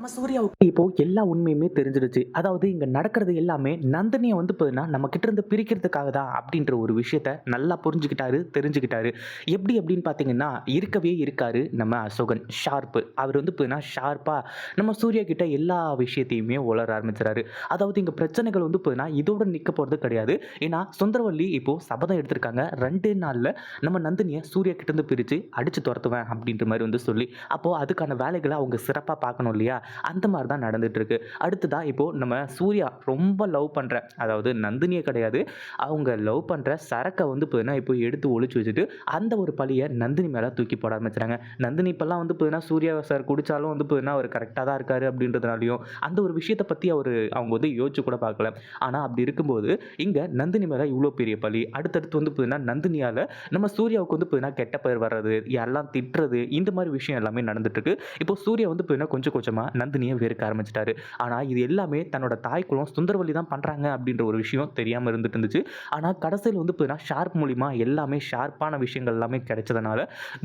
நம்ம சூர்யாவுக்கு இப்போ எல்லா உண்மையுமே தெரிஞ்சிடுச்சு. அதாவது இங்க நடக்கிறது எல்லாமே நந்தினியை வந்து பார்த்தீங்கன்னா நம்ம கிட்ட இருந்து பிரிக்கிறதுக்காக தான் அப்படின்ற ஒரு விஷயத்த நல்லா புரிஞ்சுக்கிட்டாரு தெரிஞ்சுக்கிட்டாரு. எப்படி அப்படின்னு பார்த்தீங்கன்னா இருக்கவே இருக்காரு நம்ம அசோகன் ஷார்ப்பு. அவர் வந்து பார்த்தீங்கன்னா ஷார்ப்பா நம்ம சூர்யா கிட்ட எல்லா விஷயத்தையுமே உளர ஆரம்பிச்சிடாரு அதாவது இங்க பிரச்சனைகள் வந்து பார்த்தீங்கன்னா இதோட நிற்க போகிறது கிடையாது. ஏன்னா சுந்தரவல்லி இப்போ சபதம் எடுத்திருக்காங்க. ரெண்டு நாளில் நம்ம நந்தினியை சூர்யா கிட்ட இருந்து பிரித்து அடிச்சு துரத்துவேன் அப்படின்ற மாதிரி வந்து சொல்லி அப்போது அதுக்கான வேலைகளை அவங்க சிறப்பாக பார்க்கணும் இல்லையா? அந்த மாதிரி தான் நடந்துகிட்ருக்கு அடுத்ததாக இப்போது நம்ம சூர்யா ரொம்ப லவ் பண்ணுற அதாவது நந்தினியே கிடையாது அவங்க லவ் பண்ணுற சரக்கை வந்து பார்த்தீங்கன்னா இப்போ எடுத்து ஒழிச்சு வச்சுட்டு அந்த ஒரு பழியை நந்தினி மேலே தூக்கி போட ஆரம்பிச்சுறாங்க. நந்தினி இப்போல்லாம் வந்து பார்த்தீங்கன்னா சூர்யா சார் குடித்தாலும் வந்து பார்த்தீங்கன்னா அவர் கரெக்டாக தான் இருக்காரு அப்படின்றதுனாலையும் அந்த ஒரு விஷயத்தை பற்றி அவர் அவங்க வந்து யோசிச்சு கூட பார்க்கல. ஆனால் அப்படி இருக்கும்போது இங்கே நந்தினி மேலே இவ்வளோ பெரிய பழி. அடுத்தடுத்து வந்து பார்த்தீங்கன்னா நந்தினியால் நம்ம சூர்யாவுக்கு வந்து பார்த்தீங்கன்னா கெட்ட பெயர் வர்றது எல்லாம் திட்டுறது இந்த மாதிரி விஷயம் எல்லாமே நடந்துட்டு இருக்கு இப்போ சூர்யா வந்து பார்த்தீங்கன்னா கொஞ்சம் கொஞ்சமாக நந்தினியை வெறுக்க ஆரம்பிச்சிட்டாரு. ஆனால் இது எல்லாமே தன்னோட தாய்க்குளம் சுந்தரவல்லி தான் பண்ணுறாங்க அப்படின்ற ஒரு விஷயம் தெரியாமல் இருந்துட்டு இருந்துச்சு. ஆனால் கடைசியில் வந்து பார்த்தீங்கன்னா ஷார்ப் மூலிமா எல்லாமே ஷார்ப்பான விஷயங்கள் எல்லாமே கிடைச்சதுனால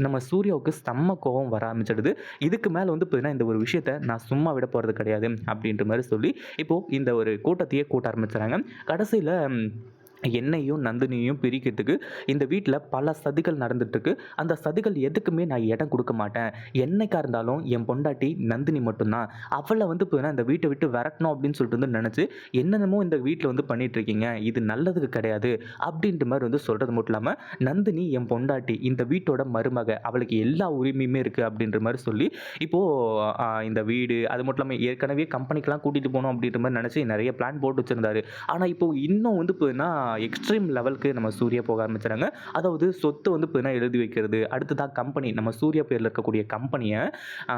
நம்ம சூர்யாவுக்கு செம்ம கோபம் வர ஆரம்பிச்சிடுது. இதுக்கு மேலே வந்து பார்த்தீங்கன்னா இந்த ஒரு விஷயத்த நான் சும்மா விட போகிறது கிடையாது அப்படின்ற மாதிரி சொல்லி இப்போது இந்த ஒரு கூட்டத்தையே கூட்ட ஆரம்பிச்சுறாங்க கடைசியில் என்னையும் நந்தினியையும் பிரிக்கிறதுக்கு இந்த வீட்டில் பல சதிகள் நடந்துட்டுருக்கு. அந்த சதிகள் எதுக்குமே நான் இடம் கொடுக்க மாட்டேன். என்னைக்காக இருந்தாலும் என் பொண்டாட்டி நந்தினி மட்டும்தான். அவளை வந்து பார்த்தீங்கன்னா இந்த வீட்டை விட்டு விரட்டணும் அப்படின்னு சொல்லிட்டு வந்து நினச்சி என்னென்னமோ இந்த வீட்டில் வந்து பண்ணிகிட்ருக்கீங்க இது நல்லதுக்கு கிடையாது அப்படின்ற மாதிரி வந்து சொல்கிறது மட்டும் இல்லாமல் நந்தினி என் பொண்டாட்டி இந்த வீட்டோட மருமக அவளுக்கு எல்லா உரிமையுமே இருக்குது அப்படின்ற மாதிரி சொல்லி இப்போது இந்த வீடு அது மட்டும் இல்லாமல் ஏற்கனவே கம்பெனிக்கெலாம் கூட்டிகிட்டு போகணும் அப்படின்ற மாதிரி நினச்சி நிறைய பிளான் போட்டு வச்சுருந்தாரு. ஆனால் இப்போது இன்னும் வந்து பார்த்தீங்கன்னா எக்ஸ்ட்ரீம் லெவலுக்கு நம்ம சூர்யா போக ஆரம்பிச்சுறாங்க அதாவது சொத்து வந்து இப்போ எழுதி வைக்கிறது அடுத்ததாக கம்பெனி நம்ம சூர்யா பேரில் இருக்கக்கூடிய கம்பெனியை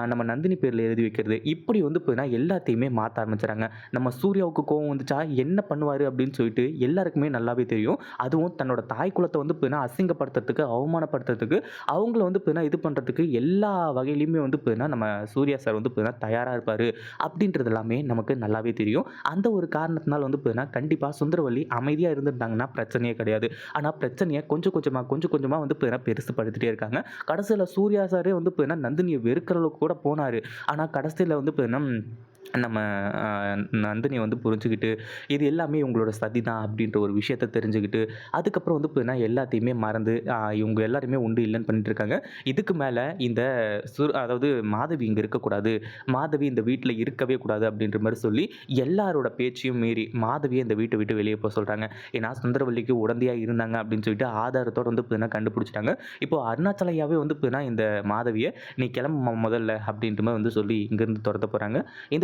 நம்ம நந்தினி பேரில் எழுதி வைக்கிறது இப்படி வந்து இப்போ எல்லாத்தையுமே மாற்ற ஆரம்பிச்சுறாங்க நம்ம சூர்யாவுக்கு கோவம் வந்துச்சா? என்ன பண்ணுவார் அப்படின்னு சொல்லிட்டு எல்லாருக்குமே நல்லாவே தெரியும். அதுவும் தன்னோட தாய் குலத்தை வந்து பார்த்தீங்கன்னா அசிங்கப்படுத்துறதுக்கு அவமானப்படுத்துறதுக்கு அவங்கள வந்து பார்த்தீங்கன்னா இது பண்ணுறதுக்கு எல்லா வகையிலையுமே வந்து இப்போ நம்ம சூர்யா சார் வந்து பார்த்தீங்கன்னா தயாராக இருப்பார். அப்படின்றது எல்லாமே நமக்கு நல்லாவே தெரியும். அந்த ஒரு காரணத்தினால வந்து இப்போ கண்டிப்பாக சுந்தரவல்லி அமைதியாக இருந்தாங்கன்னா பிரச்சனையே கிடையாது. ஆனால் பிரச்சனையை கொஞ்சம் கொஞ்சமாக கொஞ்சம் கொஞ்சமாக வந்து பார்த்தீங்கன்னா பெருசுப்படுத்திட்டே இருக்காங்க. கடைசியில் சூர்யா சாரே வந்து பார்த்தீங்கன்னா நந்தினியை வெறுக்கிற அளவுக்கு கூட போனார். ஆனால் கடைசியில் வந்து பார்த்தீங்கன்னா நம்ம நந்தினியை நந்தினி வந்து புரிஞ்சுக்கிட்டு இது எல்லாமே இவங்களோட சதி தான் அப்படின்ற ஒரு விஷயத்த தெரிஞ்சுக்கிட்டு அதுக்கப்புறம் வந்து பார்த்தீங்கன்னா எல்லாத்தையுமே மறந்து இவங்க எல்லாருமே உண்டு இல்லைன்னு பண்ணிட்டு இருக்காங்க இதுக்கு மேலே இந்த சுர் அதாவது மாதவி இங்கே இருக்கக்கூடாது மாதவி இந்த வீட்டில் இருக்கவே கூடாது அப்படின்ற மாதிரி சொல்லி எல்லாரோட பேச்சையும் மீறி மாதவியை இந்த வீட்டை விட்டு வெளியே போக சொல்கிறாங்க ஏன்னா சுந்தரவல்லிக்கு உடந்தையாக இருந்தாங்க அப்படின்னு சொல்லிட்டு ஆதாரத்தோட வந்து பார்த்தீங்கன்னா கண்டுபிடிச்சிட்டாங்க. இப்போ அருணாச்சலையாவே வந்து பார்த்தீங்கன்னா இந்த மாதவியை நீ கிளம்ப முதல்ல அப்படின்ற மாதிரி வந்து சொல்லி இங்கேருந்து துரத்த போகிறாங்க இந்த